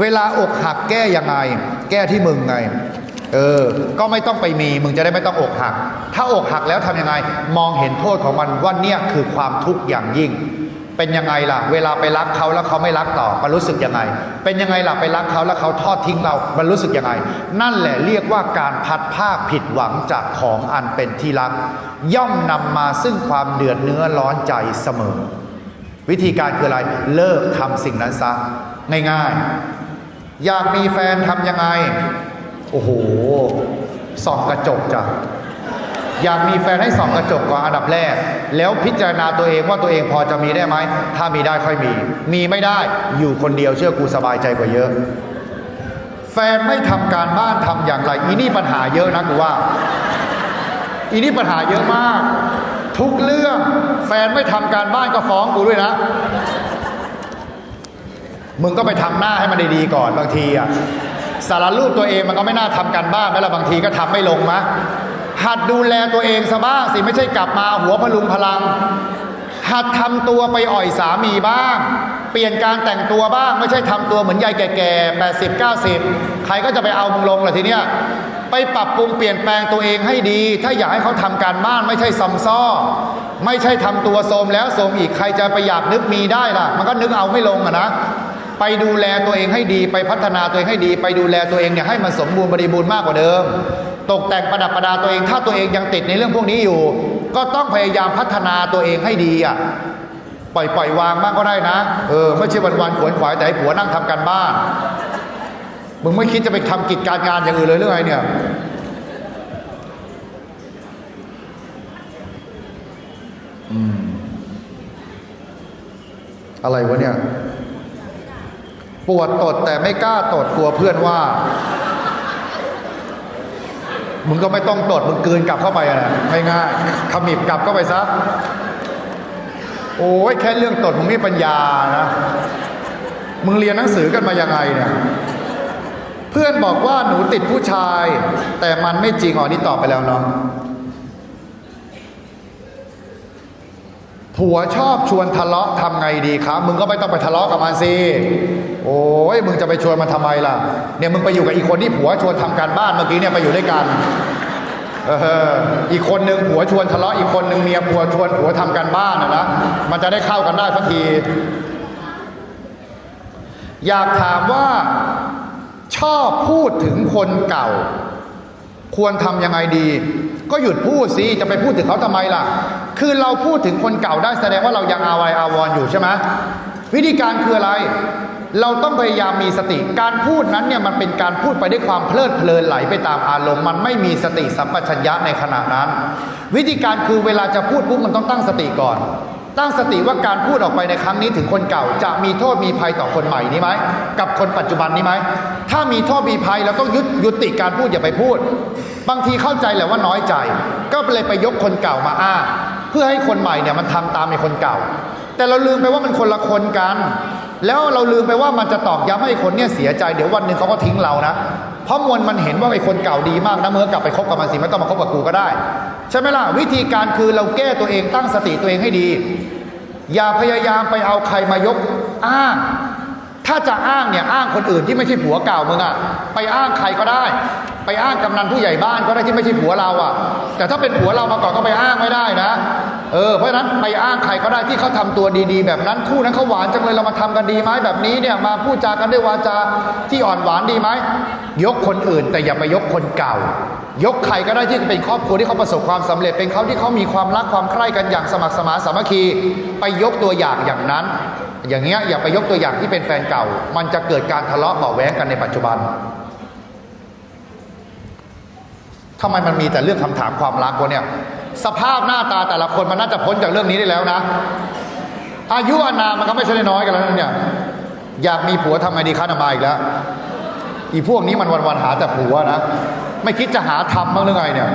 เวลาอกหักแก้ยังไง แก้ที่มึงไง เออ ก็ไม่ต้องไปมี มึงจะได้ไม่ต้องอกหัก ถ้าอกหักแล้วทำยังไง มองเห็นโทษของมันว่าเนี่ยคือความทุกข์อย่างยิ่ง เป็นยังไงล่ะ เวลาไปรักเขาแล้วเขาไม่รักต่อ มันรู้สึกยังไง เป็นยังไงล่ะไปรักเขาแล้วเขาทอดทิ้งเรา มันรู้สึกยังไง นั่นแหละเรียกว่าการพัดภาคผิดหวังจากของอันเป็นที่รัก ย่อมนำมาซึ่งความเดือดเนื้อร้อนใจเสมอ วิธีการคืออะไร เลิกทำสิ่งนั้นซะง่ายๆ อยากมีแฟนทำยังไง โอ้โห ส่องกระจกจ้ะ อยากมีแฟนให้ส่องกระจกก่อนอันดับแรก แล้วพิจารณาตัวเองว่าตัวเองพอจะมีได้ไหม ถ้ามีได้ค่อยมี มีไม่ได้อยู่คนเดียวเชื่อกูสบายใจกว่าเยอะ แฟนไม่ทำการบ้านทำอย่างไร อีนี่ปัญหาเยอะนะกูว่า อีนี่ปัญหาเยอะมาก ทุกเรื่อง แฟนไม่ทำการบ้านก็ฟ้องกูด้วยนะ มึงก็ไปทำหน้าให้มันดีๆก่อนบางทีอะสารรูปตัวเองมันก็ไม่น่าทำการบ้านแม้ละบางทีก็ทำไม่ลงมะหัดดูแลตัวเองซะบ้างสิไม่ใช่กลับมาหัวพลุงพลัง หัดทำตัวไปอ่อยสามีบ้าง เปลี่ยนการแต่งตัวบ้างไม่ใช่ทำตัวเหมือนยายแก่ๆ80 90ใครก็จะไปเอามึงลงล่ะทีเนี้ยไปปรับปรุงเปลี่ยนแปลงตัวเองให้ดี ถ้าอยากให้เขาทำการบ้านไม่ใช่ซอมซ้อไม่ใช่ทำตัวโทรมแล้วโทรมอีกใครจะไปอยากนึกมีได้ล่ะ มันก็นึกเอาไม่ลงอะนะ ไปดูแลตัวเองให้ดี ไปพัฒนาตัวเองให้ดี ไปดูแลตัวเองเนี่ยให้มันสมบูรณ์บริบูรณ์มากกว่าเดิม ตกแต่งประดับประดาตัวเอง ถ้าตัวเองยังติดในเรื่องพวกนี้อยู่ ก็ต้องพยายามพัฒนาตัวเองให้ดีอะปล่อยปล่อยวางบ้างก็ได้นะ เออไม่ใช่วันวันๆขวนขวายแต่ให้ผัวนั่งทำการบ้าน มึงไม่คิดจะไปทำกิจการงานอย่างอื่นเลยหรือไงเนี่ย อืม อะไรวะเนี่ย ปวดตดแต่ไม่กล้าตดกลัวเพื่อนว่า มึงก็ไม่ต้องตดมึงกืนกลับเข้าไปอะนะง่ายๆขมิบกลับเข้าไปซะ โอ้ยแค่เรื่องตดมึงไม่ปัญญานะ มึงเรียนหนังสือกันมายังไงเนี่ย เพื่อนบอกว่าหนูติดผู้ชาย แต่มันไม่จริงอ๋อนี่ตอบไปแล้วเนาะ ผัวชอบชวนทะเลาะทำไงดีครับ มึงก็ไม่ต้องไปทะเลาะกับมันสิ โอ้ยมึงจะไปชวนมันทำไมล่ะ เนี่ยมึงไปอยู่กับอีกคนที่ผัวชวนทำการบ้านเมื่อกี้เนี่ยไปอยู่ด้วยกัน เออ อีกคนหนึ่งผัวชวนทะเลาะอีกคนหนึ่งเมียผัวชวนผัวทำการบ้านนะนะ มันจะได้เข้ากันได้สักที อยากถามว่าชอบพูดถึงคนเก่า ควรทำยังไงดี ก็หยุดพูดสิ จะไปพูดถึงเขาทำไมล่ะ คือเราพูดถึงคนเก่าได้แสดงว่าเรายังอาวัยอาวรณ์อยู่ใช่ไหมวิธีการคืออะไร เราต้องพยายามมีสติ การพูดนั้นเนี่ยมันเป็นการพูดไปด้วยความเพลิดเพลินไหลไปตามอารมณ์มันไม่มีสติสัมปชัญญะในขณะนั้น วิธีการคือเวลาจะพูดปุ๊บมันต้องตั้งสติก่อน ตั้งสติว่าการพูดออกไปในครั้งนี้ถึงคนเก่า จะมีโทษมีภัยต่อคนใหม่นี้ไหมกับคนปัจจุบันนี้ไหมถ้ามีโทษมีภัยเราต้องยุดยุติการพูดอย่าไปพูด บางทีเข้าใจแหละว่าน้อยใจ ก็เลยไปยกคนเก่ามาอ้าง พื่อให้คนใหม่เนี่ยมันทำตามในคนเก่า แต่เราลืมไปว่ามันคนละคนกัน แล้วเราลืมไปว่ามันจะตอกย้ำให้คนเนี่ยเสียใจเดี๋ยววันหนึ่งเขาก็ทิ้งเรานะเพราะมวลมันเห็นว่าไอ้คนเก่าดีมากนะเมื่อกลับไปคบกับมันสิไม่ต้องมาคบกับกูก็ได้ ใช่ไหมล่ะวิธีการคือเราแก้ตัวเองตั้งสติตัวเองให้ดี อย่าพยายามไปเอาใครมายกอ้าง ถ้าจะอ้างเนี่ยอ้างคนอื่นที่ไม่ใช่ผัวเก่ามึงอะไปอ้างใครก็ได้ ไปอ้างกำนันผู้ใหญ่บ้านก็ได้ที่ไม่ใช่ผัวเราอะแต่ถ้าเป็นผัวเรามาก่อนก็ไปอ้างไม่ได้นะ เออเพราะฉะนั้นไปอ้างใครก็ได้ที่เขาทำตัวดีๆ แบบนั้นคู่นั้นเขาหวานจังเลยเรามาทำกันดีไหมแบบนี้เนี่ยมาพูดจากันด้วยวาจาที่อ่อนหวานดีไหมยกคนอื่น แต่อย่าไปยกคนเก่า ยกใครก็ได้ที่เป็นครอบครัวที่เขาประสบความสำเร็จเป็นเขาที่เขามีความรักความใคร่กันอย่างสมัครสมาสามัคคี ไปยกตัวอย่างอย่างนั้น อย่างเงี้ยอย่าไปยกตัวอย่างที่เป็นแฟนเก่า มันจะเกิดการทะเลาะเบาแว้งกันในปัจจุบันทำไมมันมีแต่เรื่องคำถามความรักวะเนี่ย สภาพหน้าตาแต่ละคนมันน่าจะพ้นจากเรื่องนี้ได้แล้วนะ อายุอานามมันก็ไม่ใช่น้อยกันแล้วนะเนี่ยอยากมีผัวทำไงดีคะนามาอีกแล้วอีพวกนี้มันวันๆหาแต่ผัวนะ ไม่คิดจะหาทำบ้างหรือไงเนี่ย